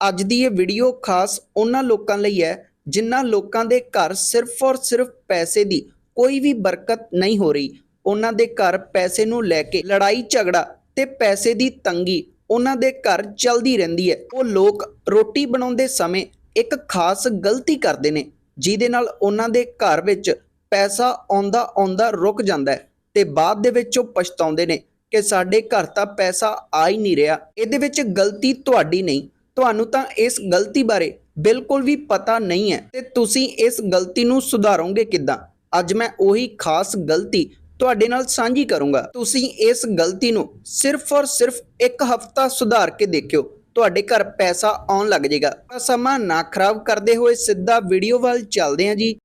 ਅੱਜ ਦੀ ਇਹ ਵੀਡੀਓ ਖਾਸ ਉਹਨਾਂ ਲੋਕਾਂ ਲਈ ਹੈ ਜਿਨ੍ਹਾਂ ਲੋਕਾਂ ਦੇ ਘਰ ਸਿਰਫ ਔਰ ਸਿਰਫ ਪੈਸੇ ਦੀ ਕੋਈ ਵੀ ਬਰਕਤ ਨਹੀਂ ਹੋ ਰਹੀ। ਉਹਨਾਂ ਦੇ ਘਰ ਪੈਸੇ ਨੂੰ ਲੈ ਕੇ ਲੜਾਈ, ਝਗੜਾ ਤੇ ਪੈਸੇ ਦੀ ਤੰਗੀ ਉਹਨਾਂ ਦੇ ਘਰ ਚੱਲਦੀ ਰਹਿੰਦੀ ਹੈ। ਉਹ ਲੋਕ ਰੋਟੀ ਬਣਾਉਂਦੇ ਸਮੇਂ ਇੱਕ ਖਾਸ ਗਲਤੀ ਕਰਦੇ ਨੇ, ਜਿਹਦੇ ਨਾਲ ਉਹਨਾਂ ਦੇ ਘਰ ਵਿੱਚ ਪੈਸਾ ਆਉਂਦਾ ਆਉਂਦਾ ਰੁਕ ਜਾਂਦਾ ਹੈ ਤੇ ਬਾਅਦ ਦੇ ਵਿੱਚ ਉਹ ਪਛਤਾਉਂਦੇ ਨੇ ਕਿ ਸਾਡੇ ਘਰ ਤਾਂ ਪੈਸਾ ਆ ਹੀ ਨਹੀਂ ਰਿਹਾ। ਇਹਦੇ ਵਿੱਚ ਗਲਤੀ ਤੁਹਾਡੀ ਨਹੀਂ ਤੁਹਾਨੂੰ ਤਾਂ ਇਸ ਗਲਤੀ ਬਾਰੇ ਬਿਲਕੁਲ ਵੀ ਪਤਾ ਨਹੀਂ ਹੈ। ਤੇ ਤੁਸੀਂ ਇਸ ਗਲਤੀ ਨੂੰ ਸੁਧਾਰੋਗੇ ਕਿੱਦਾਂ? ਅੱਜ ਮੈਂ ਉਹੀ ਖਾਸ ਗਲਤੀ ਤੁਹਾਡੇ ਨਾਲ ਸਾਂਝੀ ਕਰੂੰਗਾ। ਤੁਸੀਂ ਇਸ ਗਲਤੀ ਨੂੰ ਸਿਰਫ ਔਰ ਸਿਰਫ ਇੱਕ ਹਫਤਾ ਸੁਧਾਰ ਕੇ ਦੇਖਿਓ। ਤੁਹਾਡੇ ਘਰ ਪੈਸਾ ਆਉਣ ਲੱਗ ਜਾਏਗਾ। ਤਾਂ ਸਮਾਂ ਨਾ ਖਰਾਬ ਕਰਦੇ ਹੋਏ ਸਿੱਧਾ ਵੀਡੀਓ ਵੱਲ ਚੱਲਦੇ ਹਾਂ ਜੀ।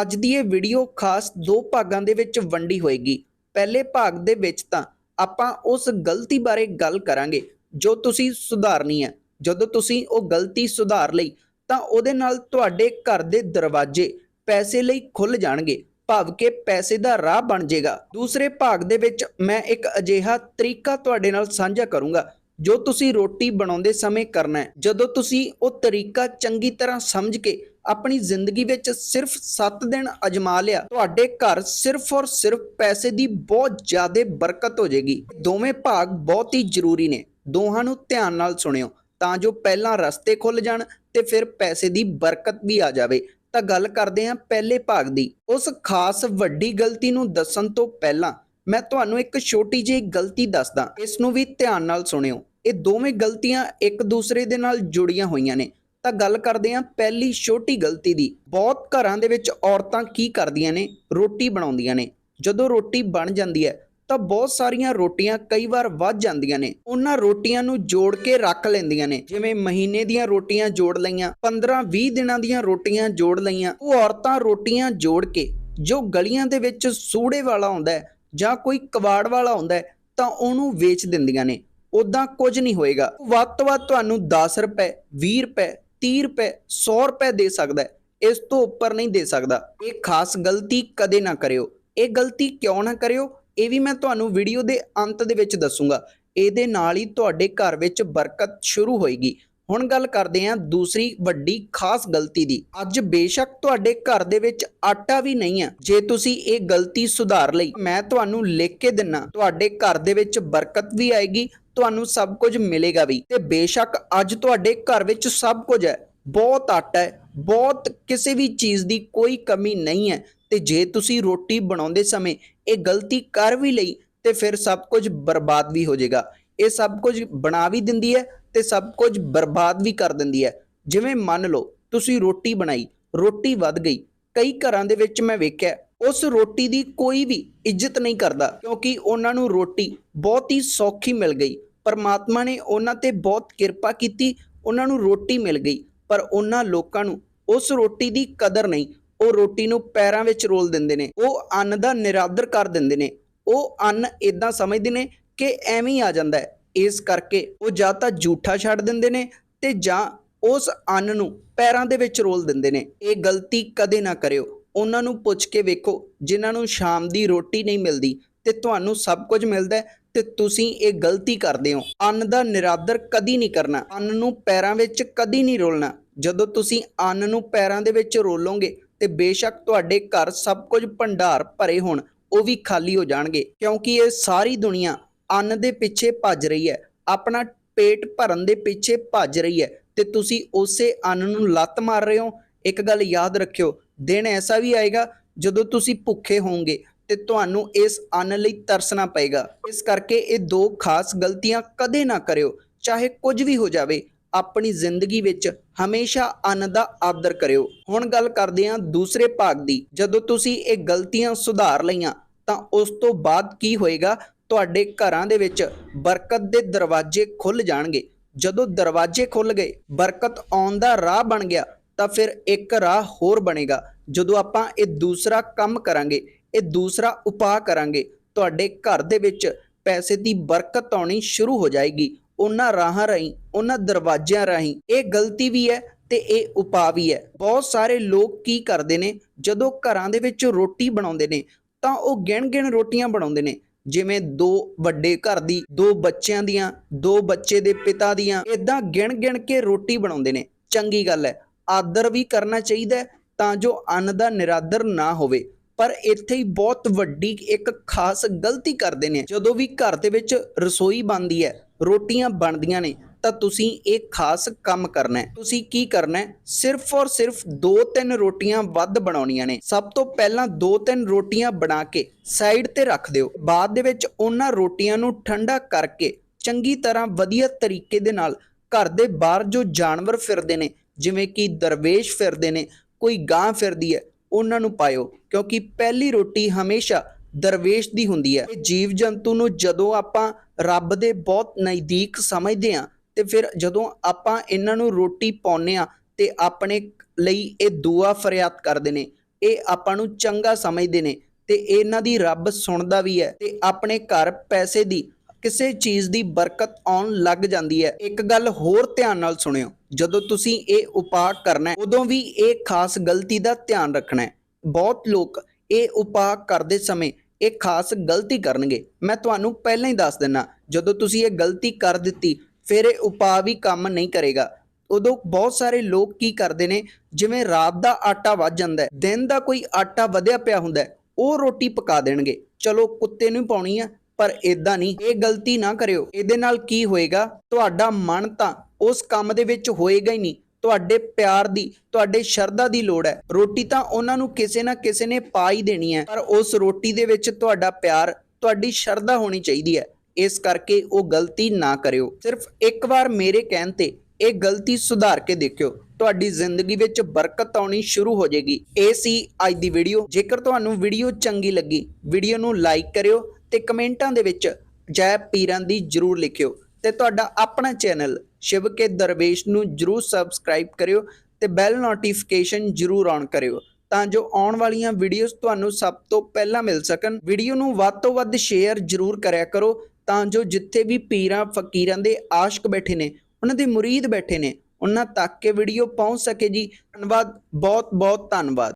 ਅੱਜ ਦੀ ਇਹ ਵੀਡੀਓ ਖਾਸ ਦੋ ਭਾਗਾਂ ਦੇ ਵਿੱਚ ਵੰਡੀ ਹੋਏਗੀ। ਪਹਿਲੇ ਭਾਗ ਦੇ ਵਿੱਚ ਤਾਂ ਆਪਾਂ ਉਸ ਗਲਤੀ ਬਾਰੇ ਗੱਲ ਕਰਾਂਗੇ, ਜੋ ਤੁਸੀਂ ਸੁਧਾਰਨੀ ਹੈ। ਜਦੋਂ ਤੁਸੀਂ ਉਹ ਗਲਤੀ ਸੁਧਾਰ ਲਈ, ਤਾਂ ਉਹਦੇ ਨਾਲ ਤੁਹਾਡੇ ਘਰ ਦੇ ਦਰਵਾਜ਼ੇ ਪੈਸੇ ਲਈ ਖੁੱਲ ਜਾਣਗੇ, ਭਾਵ ਕਿ ਪੈਸੇ ਦਾ ਰਾਹ ਬਣ ਜਾਏਗਾ। ਦੂਸਰੇ ਭਾਗ ਦੇ ਵਿੱਚ ਮੈਂ ਇੱਕ ਅਜਿਹਾ ਤਰੀਕਾ ਤੁਹਾਡੇ ਨਾਲ ਸਾਂਝਾ ਕਰੂੰਗਾ, ਜੋ ਤੁਸੀਂ ਰੋਟੀ ਬਣਾਉਂਦੇ ਸਮੇਂ ਕਰਨਾ ਹੈ। ਜਦੋਂ ਤੁਸੀਂ ਉਹ ਤਰੀਕਾ ਚੰਗੀ ਤਰ੍ਹਾਂ ਸਮਝ ਕੇ ਆਪਣੀ ਜ਼ਿੰਦਗੀ ਵਿੱਚ ਸਿਰਫ 7 ਦਿਨ ਅਜਮਾ ਲਿਆ। ਤੁਹਾਡੇ ਘਰ ਸਿਰਫ ਔਰ ਸਿਰਫ ਪੈਸੇ ਦੀ ਬਹੁਤ ਜ਼ਿਆਦਾ ਬਰਕਤ ਹੋ ਜਾਏਗੀ। ਦੋਵੇਂ ਭਾਗ ਬਹੁਤ ਹੀ ਜ਼ਰੂਰੀ ਨੇ। ਦੋਹਾਂ ਨੂੰ ਧਿਆਨ ਨਾਲ ਸੁਣਿਓ, ਤਾਂ ਜੋ ਪਹਿਲਾਂ ਰਸਤੇ ਖੁੱਲ ਜਾਣ ਤੇ ਫਿਰ ਪੈਸੇ ਦੀ ਬਰਕਤ ਵੀ ਆ ਜਾਵੇ। ਤਾਂ ਗੱਲ ਕਰਦੇ ਹਾਂ ਪਹਿਲੇ ਭਾਗ ਦੀ। ਉਸ ਖਾਸ ਵੱਡੀ ਗਲਤੀ ਨੂੰ ਦੱਸਣ ਤੋਂ ਪਹਿਲਾਂ ਮੈਂ ਤੁਹਾਨੂੰ ਇੱਕ ਛੋਟੀ ਜਿਹੀ ਗਲਤੀ ਦੱਸਦਾ। ਇਸ ਨੂੰ ਵੀ ਧਿਆਨ ਨਾਲ ਸੁਣਿਓ। ਇਹ ਦੋਵੇਂ ਗਲਤੀਆਂ ਇੱਕ ਦੂਸਰੇ ਦੇ ਨਾਲ ਜੁੜੀਆਂ ਹੋਈਆਂ ਨੇ। ਤਾਂ ਗੱਲ ਕਰਦੇ ਹਾਂ ਪਹਿਲੀ ਛੋਟੀ ਗਲਤੀ ਦੀ। ਬਹੁਤ ਘਰਾਂ ਦੇ ਵਿੱਚ ਔਰਤਾਂ ਕੀ ਕਰਦੀਆਂ ਨੇ? ਰੋਟੀ ਬਣਾਉਂਦੀਆਂ ਨੇ। ਜਦੋਂ ਰੋਟੀ ਬਣ ਜਾਂਦੀ ਹੈ, ਤਾਂ ਬਹੁਤ ਸਾਰੀਆਂ ਰੋਟੀਆਂ ਕਈ ਵਾਰ ਵੱਧ ਜਾਂਦੀਆਂ ਨੇ। ਉਹਨਾਂ ਰੋਟੀਆਂ ਨੂੰ ਜੋੜ ਕੇ ਰੱਖ ਲੈਂਦੀਆਂ ਨੇ। ਜਿਵੇਂ ਮਹੀਨੇ ਦੀਆਂ ਰੋਟੀਆਂ ਜੋੜ ਲਈਆਂ 15-20 ਦਿਨਾਂ ਦੀਆਂ ਰੋਟੀਆਂ ਜੋੜ ਲਈਆਂ, ਉਹ ਔਰਤਾਂ ਰੋਟੀਆਂ ਜੋੜ ਕੇ ਜੋ ਗਲੀਆਂ ਦੇ ਵਿੱਚ ਸੂੜੇ ਵਾਲਾ ਆਉਂਦਾ ਜਾਂ ਕੋਈ ਕਵਾੜ ਵਾਲਾ ਆਉਂਦਾ ਤਾਂ ਉਹਨੂੰ ਵੇਚ ਦਿੰਦੀਆਂ ਨੇ। ਉਦਾਂ ਕੁਝ ਨਹੀਂ ਹੋਏਗਾ। ਵੱਧ ਤੋਂ ਵੱਧ ਤੁਹਾਨੂੰ 10 ਰੁਪਏ 20 ਰੁਪਏ 30 ਰੁਪਏ 100 ਰੁਪਏ ਦੇ ਸਕਦਾ ਹੈ, ਇਸ ਤੋਂ ਉੱਪਰ ਨਹੀਂ ਦੇ ਸਕਦਾ। ਇਹ ਖਾਸ ਗਲਤੀ ਕਦੇ ਨਾ ਕਰਿਓ। ਇਹ ਗਲਤੀ ਕਿਉਂ ਨਾ ਕਰਿਓ? ਇਹ ਵੀ ਮੈਂ ਤੁਹਾਨੂੰ ਵੀਡੀਓ ਦੇ ਅੰਤ ਦੇ ਵਿੱਚ ਦੱਸੂਗਾ। ਇਹਦੇ ਨਾਲ ਹੀ ਤੁਹਾਡੇ ਘਰ ਵਿੱਚ ਬਰਕਤ ਸ਼ੁਰੂ ਹੋਏਗੀ। ਹੁਣ ਗੱਲ ਕਰਦੇ ਹਾਂ ਦੂਸਰੀ ਵੱਡੀ ਖਾਸ ਗਲਤੀ ਦੀ। ਅੱਜ ਬੇਸ਼ੱਕ ਤੁਹਾਡੇ ਘਰ ਦੇ ਵਿੱਚ ਆਟਾ ਵੀ ਨਹੀਂ ਹੈ। ਜੇ ਤੁਸੀਂ ਇਹ ਗਲਤੀ ਸੁਧਾਰ ਲਈ, ਮੈਂ ਤੁਹਾਨੂੰ ਲਿਖ ਕੇ ਦਿੰਨਾ, ਤੁਹਾਡੇ ਘਰ ਦੇ ਵਿੱਚ ਬਰਕਤ ਵੀ ਆਏਗੀ, ਤੁਹਾਨੂੰ ਸਭ ਕੁਝ ਮਿਲੇਗਾ ਵੀ। ਤੇ ਬੇਸ਼ੱਕ ਅੱਜ ਤੁਹਾਡੇ ਘਰ ਵਿੱਚ ਸਭ ਕੁਝ ਹੈ, ਬਹੁਤ ਆਟਾ ਹੈ, ਬਹੁਤ ਕਿਸੇ ਵੀ ਚੀਜ਼ ਦੀ ਕੋਈ ਕਮੀ ਨਹੀਂ ਹੈ। ਤੇ ਜੇ ਤੁਸੀਂ ਰੋਟੀ ਬਣਾਉਂਦੇ ਸਮੇਂ ਇਹ ਗਲਤੀ ਕਰ ਵੀ ਲਈ, ਤੇ ਫਿਰ ਸਭ ਕੁਝ ਬਰਬਾਦ ਵੀ ਹੋ ਜਾਏਗਾ। ਇਹ ਸਭ ਕੁਝ ਬਣਾ ਵੀ ਦਿੰਦੀ ਹੈ ਤੇ ਸਭ ਕੁਝ ਬਰਬਾਦ ਵੀ ਕਰ ਦਿੰਦੀ ਹੈ। ਜਿਵੇਂ ਮੰਨ ਲਓ, ਤੁਸੀਂ ਰੋਟੀ ਬਣਾਈ, ਰੋਟੀ ਵੱਧ ਗਈ, ਕਈ ਘਰਾਂ ਦੇ ਵਿੱਚ ਮੈਂ ਵੇਖਿਆ, ਉਸ ਰੋਟੀ ਦੀ ਕੋਈ ਵੀ ਇੱਜ਼ਤ ਨਹੀਂ ਕਰਦਾ, ਕਿਉਂਕਿ ਉਹਨਾਂ ਨੂੰ ਰੋਟੀ ਬਹੁਤ ਹੀ ਸੌਖੀ ਮਿਲ ਗਈ। ਪਰਮਾਤਮਾ ਨੇ ਉਹਨਾਂ ਤੇ ਬਹੁਤ ਕਿਰਪਾ ਕੀਤੀ, ਉਹਨਾਂ ਨੂੰ ਰੋਟੀ ਮਿਲ ਗਈ, ਪਰ ਉਹਨਾਂ ਲੋਕਾਂ ਨੂੰ ਉਸ ਰੋਟੀ ਦੀ ਕਦਰ ਨਹੀਂ। ਉਹ ਰੋਟੀ ਨੂੰ ਪੈਰਾਂ ਵਿੱਚ ਰੋਲ ਦਿੰਦੇ ਨੇ, ਉਹ ਅੰਨ ਦਾ ਨਿਰਾਦਰ ਕਰ ਦਿੰਦੇ ਨੇ, ਉਹ ਅੰਨ ਇਦਾਂ ਸਮਝਦੇ ਨੇ ਕਿ ਐਵੇਂ ਆ ਜਾਂਦਾ ਹੈ। ਇਸ ਕਰਕੇ ਉਹ ਜਾਂ ਤਾਂ ਝੂਠਾ ਛੱਡ ਦਿੰਦੇ ਨੇ ਤੇ ਜਾਂ ਉਸ ਅੰਨ ਨੂੰ ਪੈਰਾਂ ਦੇ ਵਿੱਚ ਰੋਲ ਦਿੰਦੇ ਨੇ। ਇਹ ਗਲਤੀ ਕਦੇ ਨਾ ਕਰਿਓ। ਉਹਨਾਂ ਨੂੰ ਪੁੱਛ ਕੇ ਵੇਖੋ, ਜਿਨ੍ਹਾਂ ਨੂੰ ਸ਼ਾਮ ਦੀ ਰੋਟੀ ਨਹੀਂ ਮਿਲਦੀ ਤੇ ਤੁਹਾਨੂੰ ਸਭ ਕੁਝ ਮਿਲਦਾ ਹੈ ਤੇ ਤੁਸੀਂ ਇਹ ਗਲਤੀ ਕਰਦੇ ਹੋ। ਅੰਨ ਦਾ ਨਿਰਾਦਰ ਕਦੀ ਨਹੀਂ ਕਰਨਾ। ਅੰਨ ਨੂੰ ਪੈਰਾਂ ਵਿੱਚ ਕਦੀ ਨਹੀਂ ਰੋਲਣਾ। ਜਦੋਂ ਤੁਸੀਂ ਅੰਨ ਨੂੰ ਪੈਰਾਂ ਦੇ ਵਿੱਚ ਰੋਲੋਗੇ ਤੇ ਬੇਸ਼ੱਕ ਤੁਹਾਡੇ ਘਰ ਸਭ ਕੁਝ ਭੰਡਾਰ ਭਰੇ ਹੋਣ, ਉਹ ਵੀ ਖਾਲੀ ਹੋ ਜਾਣਗੇ। ਕਿਉਂਕਿ ਇਹ ਸਾਰੀ ਦੁਨੀਆ ਅੰਨ ਦੇ ਪਿੱਛੇ ਭੱਜ ਰਹੀ ਹੈ, ਆਪਣਾ ਪੇਟ ਭਰਨ ਦੇ ਪਿੱਛੇ ਭੱਜ ਰਹੀ ਹੈ ਤੇ ਤੁਸੀਂ ਉਸੇ ਅੰਨ ਨੂੰ ਲੱਤ ਮਾਰ ਰਹੇ ਹੋ। ਇੱਕ ਗੱਲ ਯਾਦ ਰੱਖਿਓ, ਦਿਨ ਐਸਾ ਵੀ ਆਏਗਾ ਜਦੋਂ ਤੁਸੀਂ ਭੁੱਖੇ ਹੋਵੋਗੇ ਤੇ ਤੁਹਾਨੂੰ ਇਸ ਅੰਨ ਲਈ ਤਰਸਣਾ ਪਏਗਾ। ਇਸ ਕਰਕੇ ਇਹ ਦੋ ਖਾਸ ਗਲਤੀਆਂ ਕਦੇ ਨਾ ਕਰਿਓ, ਚਾਹੇ ਕੁਝ ਵੀ ਹੋ ਜਾਵੇ, ਆਪਣੀ ਜ਼ਿੰਦਗੀ ਵਿੱਚ ਹਮੇਸ਼ਾ ਅੰਨ ਦਾ ਆਦਰ ਕਰਿਓ। ਹੁਣ ਗੱਲ ਕਰਦੇ ਹਾਂ ਦੂਸਰੇ ਭਾਗ ਦੀ। ਜਦੋਂ ਤੁਸੀਂ ਇਹ ਗਲਤੀਆਂ ਸੁਧਾਰ ਲਈਆਂ, ਤਾਂ ਉਸ ਤੋਂ ਬਾਅਦ ਕੀ ਹੋਏਗਾ? ਤੁਹਾਡੇ ਘਰਾਂ ਦੇ ਵਿੱਚ ਬਰਕਤ ਦੇ ਦਰਵਾਜ਼ੇ ਖੁੱਲ ਜਾਣਗੇ। ਜਦੋਂ ਦਰਵਾਜ਼ੇ ਖੁੱਲ ਗਏ, ਬਰਕਤ ਆਉਣ ਦਾ ਰਾਹ ਬਣ ਗਿਆ, ਤਾਂ ਫਿਰ ਇੱਕ ਰਾਹ ਹੋਰ ਬਣੇਗਾ। ਜਦੋਂ ਆਪਾਂ ਇਹ ਦੂਸਰਾ ਕੰਮ ਕਰਾਂਗੇ, ਇਹ ਦੂਸਰਾ ਉਪਾਅ ਕਰਾਂਗੇ, ਤੁਹਾਡੇ ਘਰ ਦੇ ਵਿੱਚ ਪੈਸੇ ਦੀ ਬਰਕਤ ਆਉਣੀ ਸ਼ੁਰੂ ਹੋ ਜਾਏਗੀ। ਉਹਨਾਂ ਰਾਹਾਂ ਰਾਹੀਂ, ਉਹਨਾਂ ਦਰਵਾਜ਼ਿਆਂ ਰਾਹੀਂ। ਇਹ ਗਲਤੀ ਵੀ ਹੈ ਤੇ ਇਹ ਉਪਾਅ ਵੀ ਹੈ। ਬਹੁਤ ਸਾਰੇ ਲੋਕ ਕੀ ਕਰਦੇ ਨੇ, ਜਦੋਂ ਘਰਾਂ ਦੇ ਵਿੱਚ ਰੋਟੀ ਬਣਾਉਂਦੇ ਨੇ, ਤਾਂ ਉਹ ਗਿਣ ਗਿਣ ਰੋਟੀਆਂ ਬਣਾਉਂਦੇ ਨੇ। ਜਿਵੇਂ ਦੋ ਵੱਡੇ ਘਰ ਦੀ, ਦੋ ਬੱਚਿਆਂ ਦੀਆਂ, ਦੋ ਬੱਚੇ ਦੇ ਪਿਤਾ ਦੀਆਂ ਇਦਾਂ ਗਿਣ ਗਿਣ ਕੇ ਰੋਟੀ ਬਣਾਉਂਦੇ ਨੇ। ਚੰਗੀ ਗੱਲ ਹੈ, ਆਦਰ ਵੀ ਕਰਨਾ ਚਾਹੀਦਾ ਹੈ ਤਾਂ ਜੋ ਅੰਨ ਦਾ ਨਿਰਾਦਰ ਨਾ ਹੋਵੇ। ਪਰ ਇੱਥੇ ਹੀ ਬਹੁਤ ਵੱਡੀ ਇੱਕ ਖਾਸ ਗਲਤੀ ਕਰਦੇ ਨੇ। ਜਦੋਂ ਵੀ ਘਰ ਦੇ ਵਿੱਚ ਰਸੋਈ ਬਣਦੀ ਹੈ, ਰੋਟੀਆਂ ਬਣਦੀਆਂ ਨੇ ਤਾਂ ਤੁਸੀਂ ਇਹ ਖਾਸ ਕੰਮ ਕਰਨਾ ਹੈ। ਤੁਸੀਂ ਕੀ ਕਰਨਾ ਹੈ? ਸਿਰਫ ਔਰ ਸਿਰਫ 2-3 ਰੋਟੀਆਂ ਵੱਧ ਬਣਾਉਣੀਆਂ ਨੇ। ਸਭ ਤੋਂ ਪਹਿਲਾਂ 2-3 ਰੋਟੀਆਂ ਬਣਾ ਕੇ ਸਾਈਡ ਤੇ ਰੱਖ ਦਿਓ। ਬਾਅਦ ਦੇ ਵਿੱਚ ਉਹਨਾਂ ਰੋਟੀਆਂ ਨੂੰ ਠੰਡਾ ਕਰਕੇ ਚੰਗੀ ਤਰ੍ਹਾਂ ਵਧੀਆ ਤਰੀਕੇ ਦੇ ਨਾਲ ਘਰ ਦੇ ਬਾਹਰ ਜੋ ਜਾਨਵਰ ਫਿਰਦੇ ਨੇ, ਜਿਵੇਂ ਕਿ ਦਰਵੇਸ਼ ਫਿਰਦੇ ਨੇ, ਕੋਈ ਗਾਂ ਫਿਰਦੀ ਹੈ, ਉਹਨਾਂ ਨੂੰ ਪਾਇਓ। ਕਿਉਂਕਿ ਪਹਿਲੀ ਰੋਟੀ ਹਮੇਸ਼ਾ ਦਰਵੇਸ਼ ਦੀ ਹੁੰਦੀ ਹੈ। ਇਹ ਜੀਵ ਜੰਤੂ ਨੂੰ ਜਦੋਂ ਆਪਾਂ ਰੱਬ ਦੇ ਬਹੁਤ ਨਜ਼ਦੀਕ ਸਮਝਦੇ ਹਾਂ ਤੇ ਫਿਰ ਜਦੋਂ ਆਪਾਂ ਇਹਨਾਂ ਨੂੰ ਰੋਟੀ ਪਾਉਂਦੇ ਆ ਤੇ ਆਪਣੇ ਲਈ ਇਹ ਦੁਆ ਫਰਿਆਦ ਕਰਦੇ ਨੇ, ਇਹ ਆਪਾਂ ਨੂੰ ਚੰਗਾ ਸਮਝਦੇ ਨੇ ਤੇ ਇਹਨਾਂ ਦੀ ਰੱਬ ਸੁਣਦਾ ਵੀ ਹੈ ਤੇ ਆਪਣੇ ਘਰ ਪੈਸੇ ਦੀ ਕਿਸੇ ਚੀਜ਼ ਦੀ ਬਰਕਤ ਆਉਣ ਲੱਗ ਜਾਂਦੀ ਹੈ। ਇੱਕ ਗੱਲ ਹੋਰ ਧਿਆਨ ਨਾਲ ਸੁਣਿਓ, ਜਦੋਂ ਤੁਸੀਂ ਇਹ ਉਪਾਅ ਕਰਨਾ ਹੈ, ਉਦੋਂ ਵੀ ਇਹ ਖਾਸ ਗਲਤੀ ਦਾ ਧਿਆਨ ਰੱਖਣਾ ਹੈ। ਬਹੁਤ ਲੋਕ ਇਹ ਉਪਾਅ ਕਰਦੇ ਸਮੇਂ ਇਹ ਖਾਸ ਗਲਤੀ ਕਰਨਗੇ। ਮੈਂ ਤੁਹਾਨੂੰ ਪਹਿਲਾਂ ਹੀ ਦੱਸ ਦਿੰਨਾ ਜਦੋਂ ਤੁਸੀਂ ਇਹ ਗਲਤੀ ਕਰ ਦਿੱਤੀ ਫਿਰ ਇਹ ਉਪਾਅ ਵੀ ਕੰਮ ਨਹੀਂ ਕਰੇਗਾ। ਉਦੋਂ ਬਹੁਤ ਸਾਰੇ ਲੋਕ ਕੀ ਕਰਦੇ ਨੇ, ਜਿਵੇਂ ਰਾਤ ਦਾ ਆਟਾ ਵੱਜ ਜਾਂਦਾ ਹੈ, ਦਿਨ ਦਾ ਕੋਈ ਆਟਾ ਵਧਿਆ ਪਿਆ ਹੁੰਦਾ ਉਹ ਰੋਟੀ ਪਕਾ ਦੇਣਗੇ। ਚਲੋ ਕੁੱਤੇ ਨੂੰ ਪਾਉਣੀ ਆ, ਪਰ ਇਦਾਂ ਨਹੀਂ, ਇਹ ਗਲਤੀ ਨਾ ਕਰਿਓ। ਇਹਦੇ ਨਾਲ ਕੀ ਹੋਏਗਾ, ਤੁਹਾਡਾ ਮਨ ਤਾਂ ਉਸ ਕੰਮ ਦੇ ਵਿੱਚ ਹੋਏਗਾ ਹੀ ਨਹੀਂ। ਤੁਹਾਡੇ ਪਿਆਰ ਦੀ, ਤੁਹਾਡੇ ਸ਼ਰਧਾ ਦੀ ਲੋੜ ਹੈ। ਰੋਟੀ ਤਾਂ ਉਹਨਾਂ ਨੂੰ ਕਿਸੇ ਨਾ ਕਿਸੇ ਨੇ ਪਾ ਹੀ ਦੇਣੀ ਹੈ, ਪਰ ਉਸ ਰੋਟੀ ਦੇ ਵਿੱਚ ਤੁਹਾਡਾ ਪਿਆਰ, ਤੁਹਾਡੀ ਸ਼ਰਧਾ ਹੋਣੀ ਚਾਹੀਦੀ ਹੈ। ਇਸ ਕਰਕੇ ਉਹ ਗਲਤੀ ਨਾ ਕਰਿਓ। ਸਿਰਫ ਇੱਕ ਵਾਰ ਮੇਰੇ ਕਹਿਣ ਤੇ ਇਹ ਗਲਤੀ ਸੁਧਾਰ ਕੇ ਦੇਖਿਓ। ਤੁਹਾਡੀ ਜ਼ਿੰਦਗੀ ਵਿੱਚ ਬਰਕਤ ਆਉਣੀ ਸ਼ੁਰੂ ਹੋ ਜਾਏਗੀ। ਇਹ ਸੀ ਅੱਜ ਦੀ ਵੀਡੀਓ। ਜੇਕਰ ਤੁਹਾਨੂੰ ਵੀਡੀਓ ਚੰਗੀ ਲੱਗੀ, ਵੀਡੀਓ ਨੂੰ ਲਾਈਕ ਕਰਿਓ ਤੇ ਕਮੈਂਟਾਂ ਦੇ ਵਿੱਚ ਜੈ ਪੀਰਾਂ ਦੀ ਜਰੂਰ ਲਿਖਿਓ ਤੇ ਤੁਹਾਡਾ ਆਪਣਾ ਚੈਨਲ ਸ਼ਿਵ ਕੇ ਦਰਵੇਸ਼ ਨੂੰ ਜਰੂਰ ਸਬਸਕ੍ਰਾਈਬ ਕਰਿਓ ਤੇ ਬੈਲ ਨੋਟੀਫਿਕੇਸ਼ਨ ਜਰੂਰ ਆਨ ਕਰਿਓ ਤਾਂ ਜੋ ਆਉਣ ਵਾਲੀਆਂ ਵੀਡੀਓਜ਼ ਤੁਹਾਨੂੰ ਸਭ ਤੋਂ ਪਹਿਲਾਂ ਮਿਲ ਸਕਣ। ਵੀਡੀਓ ਨੂੰ ਵੱਧ ਤੋਂ ਵੱਧ ਸ਼ੇਅਰ ਜਰੂਰ ਕਰਿਆ ਕਰੋ ਤਾਂ ਜੋ ਜਿੱਥੇ ਵੀ ਪੀਰਾਂ, ਫਕੀਰਾਂ ਦੇ ਆਸ਼ਕ ਬੈਠੇ ਨੇ, ਉਹਨਾਂ ਦੇ ਮੁਰੀਦ ਬੈਠੇ ਨੇ, ਉਹਨਾਂ ਤੱਕ ਇਹ ਵੀਡੀਓ ਪਹੁੰਚ ਸਕੇ ਜੀ। ਧੰਨਵਾਦ ਬਹੁਤ ਬਹੁਤ ਧੰਨਵਾਦ।